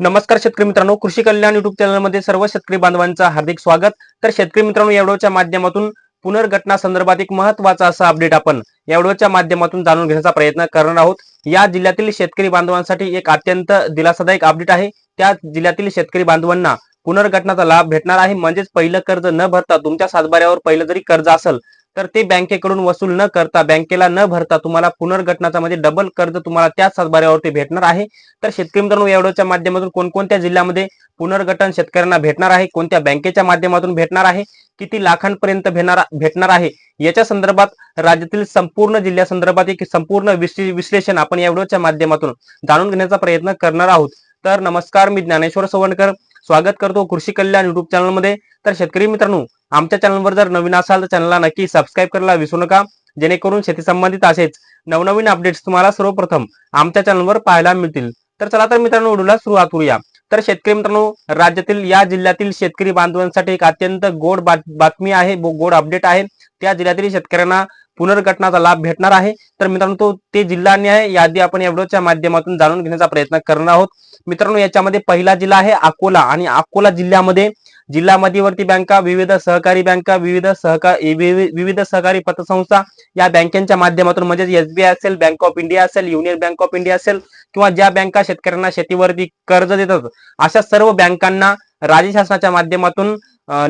नमस्कार शेतकरी मित्रांनो कृषी कल्याण युट्यूब चॅनलमध्ये सर्व शेतकरी बांधवांचं हार्दिक स्वागत. तर शेतकरी मित्रांनो या व्हिडिओच्या माध्यमातून पुनर्घटना संदर्भात एक महत्त्वाचा असा अपडेट आपण या व्हिडिओच्या माध्यमातून जाणून घेण्याचा प्रयत्न करणार आहोत. या जिल्ह्यातील शेतकरी बांधवांसाठी एक अत्यंत दिलासादायक अपडेट आहे. त्या जिल्ह्यातील शेतकरी बांधवांना पुनर्घटनाचा लाभ भेटणार आहे. म्हणजेच पहिलं कर्ज न भरता तुमच्या सातबाऱ्यावर पहिलं जरी कर्ज असेल तर ते बँकेकडून वसूल न करता बँकेला न भरता तुम्हाला पुनर्घटनाचा म्हणजे डबल कर्ज तुम्हाला त्याच सातबाऱ्यावरती भेटणार आहे. तर शेतकरी मित्रांनो एवढ्याच्या माध्यमातून कोणकोणत्या जिल्ह्यामध्ये पुनर्गठन शेतकऱ्यांना भेटणार आहे कोणत्या बँकेच्या माध्यमातून भेटणार आहे किती लाखांपर्यंत भेटणार भेटणार आहे याच्या संदर्भात राज्यातील संपूर्ण जिल्ह्यासंदर्भात एक संपूर्ण विश्लेषण आपण या व्हिडिओच्या माध्यमातून जाणून घेण्याचा प्रयत्न करणार आहोत. तर नमस्कार मी ज्ञानेश्वर सवणकर स्वागत करतो कृषी कल्याण युट्यूब चॅनलमध्ये तर शेतकरी मित्रांनो आमच्या चॅनलवर जर नवीन असाल तर चॅनलला नक्की सबस्क्राईब करायला विसरू नका. जेणेकरून शेती संबंधित असेच नवनवीन अपडेट्स तुम्हाला सर्वप्रथम आमच्या चॅनलवर पाहायला मिळतील. तर चला तर मित्रांनो व्हिडिओला सुरुवात करूया. तर शेतकरी मित्रांनो राज्यातील या जिल्ह्यातील शेतकरी बांधवांसाठी एक अत्यंत गोड बात- बातमी आहे गोड अपडेट आहे. त्या जिल्ह्यातील शेतकऱ्यांना पुनर्गठनाचा लाभ भेटणार आहे. तर मित्रांनो तो ते जिल्हा आणि आहे यादी आपण या व्हिडिओच्या माध्यमातून जाणून घेण्याचा प्रयत्न करणार आहोत. मित्रांनो याच्यामध्ये पहिला जिल्हा आहे अकोला. आणि अकोला जिल्ह्यामध्ये जिल्हा मध्यवर्ती बँका विविध सहकारी बँका विविध सहकारी विविध सहकारी पतसंस्था या बँकेच्या माध्यमातून म्हणजे एसबीआय असेल बँक ऑफ इंडिया असेल युनियन बँक ऑफ इंडिया असेल किंवा ज्या बँका शेतकऱ्यांना शेतीवरती कर्ज देतात अशा सर्व बँकांना राज्य शासनाच्या माध्यमातून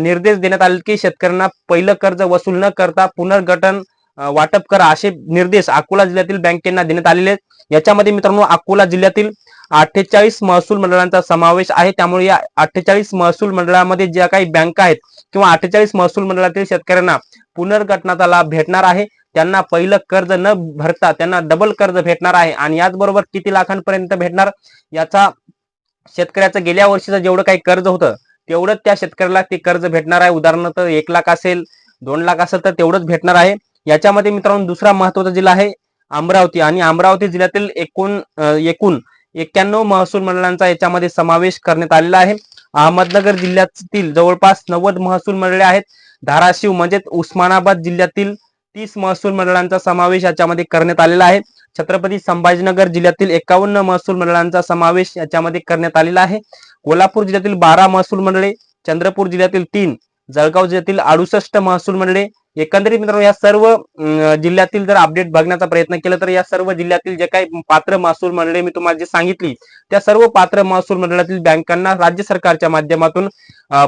निर्देश देण्यात आले की शेतकऱ्यांना पहिलं कर्ज वसूल न करता पुनर्गठन वाटप करा असे निर्देश अकोला जिल्ह्यातील बँकेंना देण्यात आलेले आहेत. याच्यामध्ये मित्रांनो अकोला जिल्ह्यातील अठ्ठेचाळीस महसूल मंडळांचा समावेश आहे. त्यामुळे या अठ्ठेचाळीस महसूल मंडळामध्ये ज्या काही बँका आहेत किंवा अठ्ठेचाळीस महसूल मंडळातील शेतकऱ्यांना पुनर्गठनाचा लाभ भेटणार आहे. त्यांना पहिलं कर्ज न भरता त्यांना डबल कर्ज भेटणार आहे आणि याचबरोबर किती लाखांपर्यंत भेटणार? याचा शेतकऱ्याचं गेल्या वर्षीचं जेवढं काही कर्ज होतं तेवढंच त्या शेतकऱ्याला ते कर्ज भेटणार आहे. उदाहरणार्थ एक लाख असेल दोन लाख असेल तर तेवढंच भेटणार आहे. याच्यामध्ये मित्रांनो दुसरा महत्त्वाचा जिल्हा आहे अमरावती आणि अमरावती जिल्ह्यातील एकूण एकूण एक्क्याण्णव महसूल मंडळांचा याच्यामध्ये समावेश करण्यात आलेला आहे. अहमदनगर जिल्ह्यातील जवळपास नव्वद महसूल मंडळे आहेत. धाराशिव म्हणजेच उस्मानाबाद जिल्ह्यातील तीस महसूल मंडळांचा समावेश याच्यामध्ये करण्यात आलेला आहे. छत्रपती संभाजीनगर जिल्ह्यातील एकावन्न महसूल मंडळांचा समावेश याच्यामध्ये करण्यात आलेला आहे. कोल्हापूर जिल्ह्यातील बारा महसूल मंडळे चंद्रपूर जिल्ह्यातील तीन जळगाव जिल्ह्यातील अडुसष्ट महसूल मंडळे एकंदरीत मित्रांनो या सर्व जिल्ह्यातील जर अपडेट बघण्याचा प्रयत्न केला तर या सर्व जिल्ह्यातील जे काही पात्र महसूल मंडळे मी तुम्हाला जे सांगितली त्या सर्व पात्र महसूल मंडळातील बँकांना राज्य सरकारच्या माध्यमातून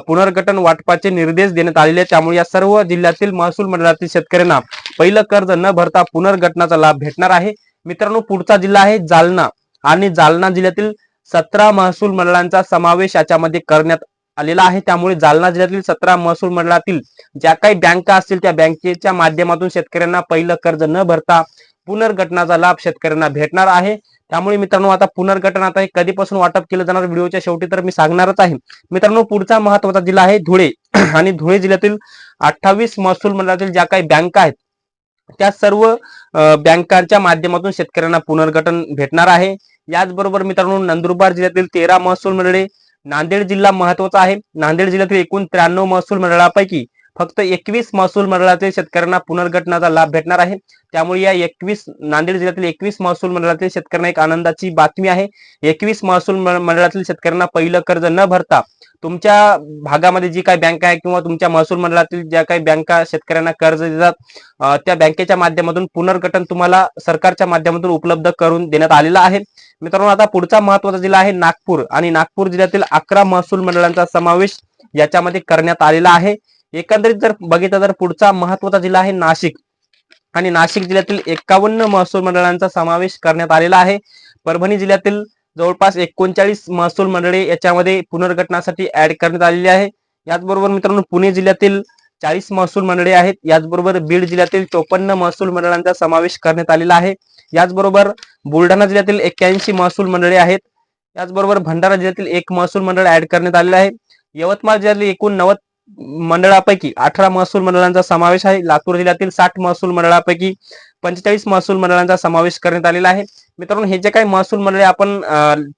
पुनर्गठन वाटपाचे निर्देश देण्यात आलेले त्यामुळे या सर्व जिल्ह्यातील महसूल मंडळातील शेतकऱ्यांना पहिलं कर्ज न भरता पुनर्गठनाचा लाभ भेटणार आहे. मित्रांनो पुढचा जिल्हा आहे जालना आणि जालना जिल्ह्यातील सतरा महसूल मंडळांचा समावेश याच्यामध्ये करण्यात आलेला आहे. त्यामुळे जालना जिल्ह्यातील सतरा महसूल मंडळातील ज्या काही बँका असतील त्या बँकेच्या माध्यमातून शेतकऱ्यांना पहिलं कर्ज न भरता पुनर्गठनाचा लाभ शेतकऱ्यांना भेटणार आहे. त्यामुळे मित्रांनो आता पुनर्गठन आता हे कधीपासून वाटप केलं जाणार व्हिडिओच्या शेवटी तर मी सांगणारच आहे. मित्रांनो पुढचा महत्त्वाचा जिल्हा आहे धुळे. आणि धुळे जिल्ह्यातील अठ्ठावीस महसूल मंडळातील ज्या काही बँका आहेत त्या सर्व बँकांच्या माध्यमातून शेतकऱ्यांना पुनर्गठन भेटणार आहे. याचबरोबर मित्रांनो नंदुरबार जिल्ह्यातील तेरा महसूल मंडळे नांदेड जिल्हा महत्त्वाचा आहे. नांदेड जिल्ह्यातील एकूण त्र्याण्णव महसूल मंडळापैकी फक्त एकवीस महसूल मंडळातील शेतकऱ्यांना पुनर्गठनाचा लाभ भेटणार आहे. त्यामुळे या एकवीस नांदेड जिल्ह्यातील एकवीस महसूल मंडळातील शेतकऱ्यांना एक आनंदाची बातमी आहे. एकवीस महसूल मंडळातील शेतकऱ्यांना पहिलं कर्ज न भरता तुमच्या भागामध्ये जी काही बँक आहे किंवा तुमच्या महसूल मंडळातील ज्या काही बँका शेतकऱ्यांना कर्ज देतात त्या बँकेच्या माध्यमातून पुनर्गठन तुम्हाला सरकारच्या माध्यमातून उपलब्ध करून देण्यात आलेलं आहे. मित्रांनो आता पुढचा महत्त्वाचा जिल्हा आहे नागपूर आणि नागपूर जिल्ह्यातील अकरा महसूल मंडळांचा समावेश याच्यामध्ये करण्यात आलेला आहे. एकंदरीत जर बघितलं तर पुढचा महत्त्वाचा जिल्हा आहे नाशिक. आणि नाशिक जिल्ह्यातील एकावन्न महसूल मंडळांचा समावेश करण्यात आलेला आहे. परभणी जिल्ह्यातील जवळपास एकोणचाळीस महसूल मंडळे याच्यामध्ये पुनर्गठनासाठी ऍड करण्यात आलेली आहे. याचबरोबर मित्रांनो पुणे जिल्ह्यातील चाळीस महसूल मंडळे आहेत. याचबरोबर बीड जिल्ह्यातील चोपन्न महसूल मंडळांचा समावेश करण्यात आलेला आहे. याचबरोबर बुलढाणा जिल्ह्यातील एक्क्याऐंशी महसूल मंडळे आहेत. याचबरोबर भंडारा जिल्ह्यातील एक महसूल मंडळ ऍड करण्यात आलेलं आहे. यवतमाळ जिल्ह्यातील एकूण नव्वद मंडळापैकी अठरा महसूल मंडळांचा समावेश आहे. लातूर जिल्ह्यातील साठ महसूल मंडळापैकी पंचेचाळीस महसूल मंडळांचा समावेश करण्यात आलेला आहे. मित्रांनो हे जे काही महसूल मंडळे आपण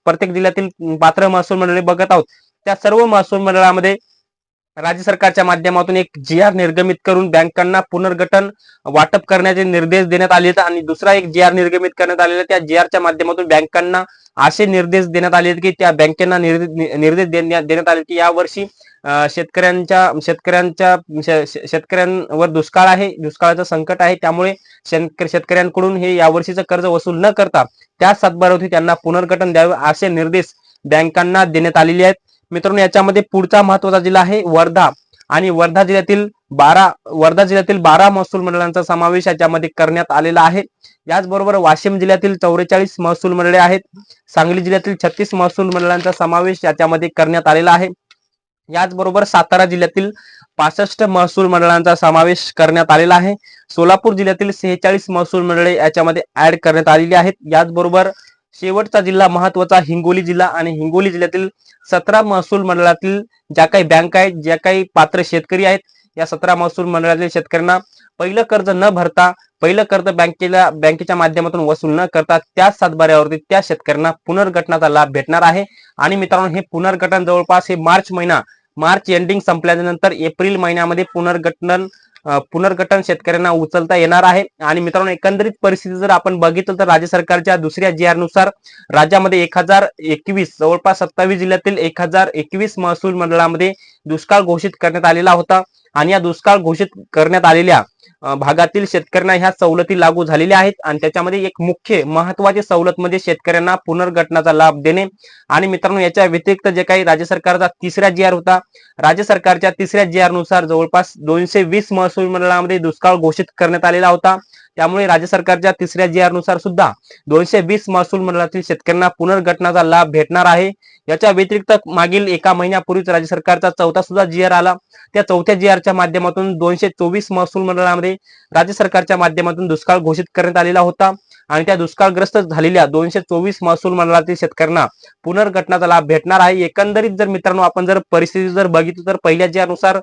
प्रत्येक जिल्ह्यातील पात्र महसूल मंडळे बघत आहोत त्या सर्व महसूल मंडळामध्ये राज्य सरकारच्या माध्यमातून एक जी आर निर्गमित करून बँकांना पुनर्गठन वाटप करण्याचे निर्देश देण्यात आले आहेत. आणि दुसरा एक जी आर निर्गमित करण्यात आलेला त्या जी आरच्या माध्यमातून बँकांना असे निर्देश देण्यात आले की त्या बँकेना निर्देश देण्यात देण्यात आले की यावर्षी शेतकऱ्यांच्या शेतकऱ्यांच्या शेतकऱ्यांवर दुष्काळ आहे दुष्काळाचं संकट आहे. त्यामुळे शेतकऱ्यांकडून हे यावर्षीचं कर्ज वसूल न करता त्या सातबारावरती त्यांना पुनर्गठन द्यावे असे निर्देश बँकांना देण्यात आलेले आहेत. मित्रांनो याच्यामध्ये पुढचा महत्त्वाचा जिल्हा आहे वर्धा. आणि वर्धा जिल्ह्यातील बारा वर्धा जिल्ह्यातील बारा महसूल मंडळांचा समावेश याच्यामध्ये करण्यात आलेला आहे. याचबरोबर वाशिम जिल्ह्यातील चौवेचाळीस महसूल मंडळे आहेत. सांगली जिल्ह्यातील छत्तीस महसूल मंडळांचा समावेश याच्यामध्ये करण्यात आलेला आहे. याचबरोबर सातारा जिल्ह्यातील पासष्ट महसूल मंडळांचा समावेश करण्यात आलेला आहे. सोलापूर जिल्ह्यातील सेहेचाळीस महसूल मंडळे याच्यामध्ये ऍड करण्यात आलेली आहेत. याचबरोबर शेवटचा जिल्हा महत्त्वाचा हिंगोली जिल्हा आणि हिंगोली जिल्ह्यातील सतरा महसूल मंडळातील ज्या काही बँक आहेत ज्या काही पात्र शेतकरी आहेत या सतरा महसूल मंडळातील शेतकऱ्यांना पहिलं कर्ज न भरता पहिलं कर्ज बँकेला बँकेच्या माध्यमातून वसूल न करता त्याच सातबाऱ्यावरती त्या शेतकऱ्यांना पुनर्गठनाचा लाभ भेटणार आहे. आणि मित्रांनो हे पुनर्गठन जवळपास हे मार्च महिना मार्च एंडिंग संपल्यानंतर एप्रिल महिन्यामध्ये पुनर्गठन पुनर्गठन शेतकऱ्यांना उचलता येणार आहे. आणि मित्रांनो एकंदरीत परिस्थिती जर आपण बघितलं तर राज्य सरकारच्या दुसऱ्या जी नुसार राज्यामध्ये एक हजार एकवीस जवळपास सत्तावीस जिल्ह्यातील एक हजार एकवीस महसूल मंडळामध्ये दुष्काळ घोषित करण्यात आलेला होता. आणि या दुष्काळ घोषित करण्यात आलेल्या भागातील शेतकऱ्यांना ह्या सवलती लागू झालेल्या आहेत. आणि त्याच्यामध्ये एक मुख्य महत्वाची सवलत म्हणजे शेतकऱ्यांना पुनर्गठनाचा लाभ देणे. आणि मित्रांनो याच्या व्यतिरिक्त जे काही राज्य सरकारचा तिसरा जी आर होता राज्य सरकारच्या तिसऱ्या जी आरनुसार जवळपास दोनशे वीस महसूल मंडळामध्ये दुष्काळ घोषित करण्यात आलेला होता. त्यामुळे राज्य सरकारच्या तिसऱ्या जी आरनुसार सुद्धा दोनशे वीस महसूल मंडळातील शेतकऱ्यांना पुनर्गठनाचा लाभ भेटणार आहे. याच्या व्यतिरिक्त मागील एका महिन्यापूर्वीच राज्य सरकारचा चौथा सुद्धा जी आर आला. त्या चौथ्या जी आरच्या माध्यमातून दोनशे चोवीस महसूल मंडळामध्ये राज्य सरकारच्या माध्यमातून दुष्काळ घोषित करण्यात आलेला होता. आणि त्या दुष्काळग्रस्त झालेल्या दोनशे चोवीस महसूल मंडळातील शेतकऱ्यांना पुनर्गठनाचा लाभ भेटणार आहे. एकंदरीत जर मित्रांनो आपण जर परिस्थिती जर बघितली तर पहिल्या जी नुसार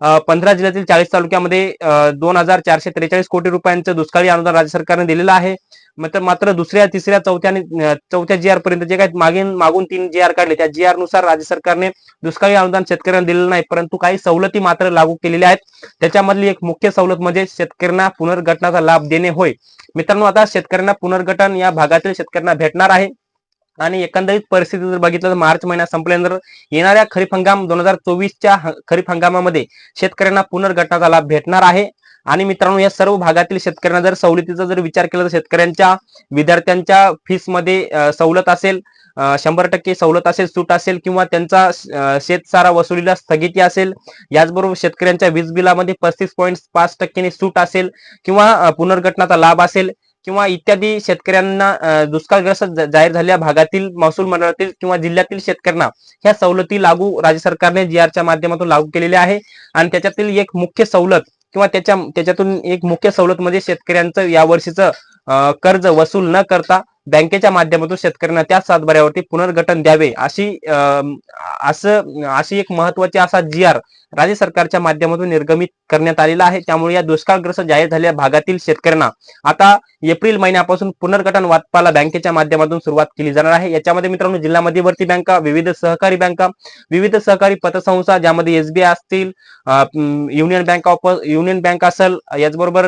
पंधरा जिल्ह्यातील चाळीस तालुक्यामध्ये दोन हजार चारशे त्रेचाळीस कोटी रुपयांचं दुष्काळी अनुदान राज्य सरकारने दिलेलं आहे. मात्र मात्र दुसऱ्या तिसऱ्या चौथ्या आणि चौथ्या जी आर पर्यंत जे काही मागील मागून तीन जी आर काढले त्या जी आरनुसार राज्य सरकारने दुष्काळी अनुदान शेतकऱ्यांना दिलेलं नाही परंतु काही सवलती मात्र लागू केलेल्या आहेत. त्याच्यामधली एक मुख्य सवलत म्हणजे शेतकऱ्यांना पुनर्गठनाचा लाभ देणे होय. मित्रांनो आता शेतकऱ्यांना पुनर्गठन या भागातील शेतकऱ्यांना भेटणार आहे. आणि एकंदरीत परिस्थिती जर बघितलं तर मार्च महिना संपल्यानंतर येणाऱ्या खरीप हंगाम दोन हजार चोवीसच्या खरीप हंगामामध्ये शेतकऱ्यांना पुनर्गठनाचा लाभ भेटणार आहे. आणि मित्रांनो या सर्व भागातील शेतकऱ्यांना जर सवलतीचा जर विचार केला तर शेतकऱ्यांच्या विद्यार्थ्यांच्या फीसमध्ये सवलत असेल शंभर टक्के सवलत असेल सूट असेल किंवा त्यांचा शेतसारा वसुलीला स्थगिती असेल याचबरोबर शेतकऱ्यांच्या वीज बिलामध्ये पस्तीस पॉईंट पाच टक्क्याने सूट असेल किंवा अं, पुनर्गठनाचा लाभ असेल किंवा इत्यादी शेतकऱ्यांना दुष्काळग्रस्त जाहीर झालेल्या भागातील महसूल मंडळातील किंवा जिल्ह्यातील शेतकऱ्यांना ह्या सवलती लागू राज्य सरकारने जी आरच्या माध्यमातून लागू केलेल्या आहे. आणि त्याच्यातील एक मुख्य सवलत किंवा त्याच्या त्याच्यातून एक मुख्य सवलत म्हणजे शेतकऱ्यांचं या वर्षीचं कर्ज वसूल न करता बँकेच्या माध्यमातून शेतकऱ्यांना त्या सातबाऱ्यावरती पुनर्गठन द्यावे अशी अं, असं अशी एक महत्वाची असा जी आर राज्य सरकारच्या माध्यमातून निर्गमित करण्यात आलेला आहे. त्यामुळे या दुष्काळग्रस्त जाहीर झालेल्या भागातील शेतकऱ्यांना आता एप्रिल महिन्यापासून पुनर्गठन वाटपाला बँकेच्या माध्यमातून सुरुवात केली जाणार आहे. याच्यामध्ये मित्रांनो जिल्हा मध्यवर्ती बँका विविध सहकारी बँका विविध सहकारी पतसंस्था ज्यामध्ये एसबीआय असतील union bank of union bank असेल याचबरोबर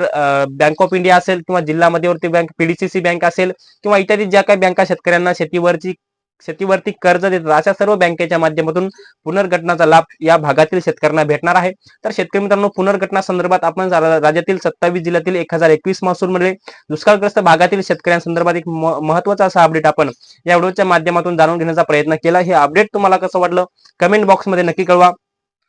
बँक ऑफ इंडिया असेल किंवा जिल्हा मध्यवर्ती बँक पीडीसीसी बँक असेल किंवा इत्यादी ज्या काही बँका शेतकऱ्यांना शेतीवरची शेतीवरती कर्ज देतात. अशा सर्व बँकेच्या माध्यमातून पुनर्गठनाचा लाभ या भागातील शेतकऱ्यांना भेटणार आहे. तर शेतकरी मित्रांनो पुनर्गठना संदर्भात आपण राज्यातील सत्तावीस जिल्ह्यातील एक हजार एकवीस महसूल मध्ये दुष्काळग्रस्त भागातील शेतकऱ्यांसंदर्भात एक महत्त्वाचा असा अपडेट आपण या व्हिडिओच्या माध्यमातून जाणून घेण्याचा प्रयत्न केला. हे अपडेट तुम्हाला कसं वाटलं? कमेंट बॉक्समध्ये नक्की कळवा.